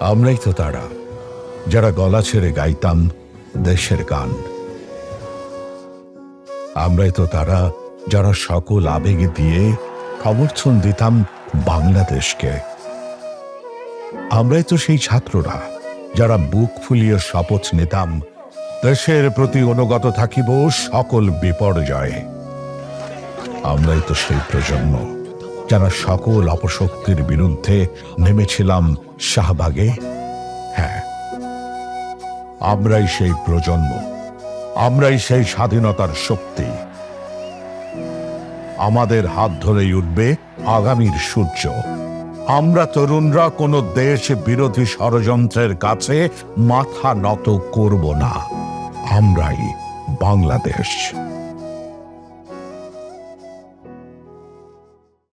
আমরাই তো তারা, যারা গলা ছেড়ে গাইতাম দেশের গান। আমরাই তো তারা, যারা সকল আবেগ দিয়ে সমর্থন দিতাম বাংলাদেশকে। আমরাই তো সেই ছাত্ররা, যারা বুক ফুলিয়ে শপথ নিতাম, দেশের প্রতি অনুগত থাকিব সকল বিপর্যয়ে। আমরাই তো সেই প্রজন্ম। যারা সকল অপশক্তির বিরুদ্ধে নেমেছিলাম শাহবাগে হ্যাঁ আমরাই সেই প্রজন্ম, আমরাই সেই স্বাধীনতার শক্তি। আমাদের হাত ধরেই উঠবে আগামীর সূর্য। আমরা তরুণরা কোনো দেশ বিরোধী ষড়যন্ত্রের কাছে মাথা নত করব না। আমরাই বাংলাদেশ।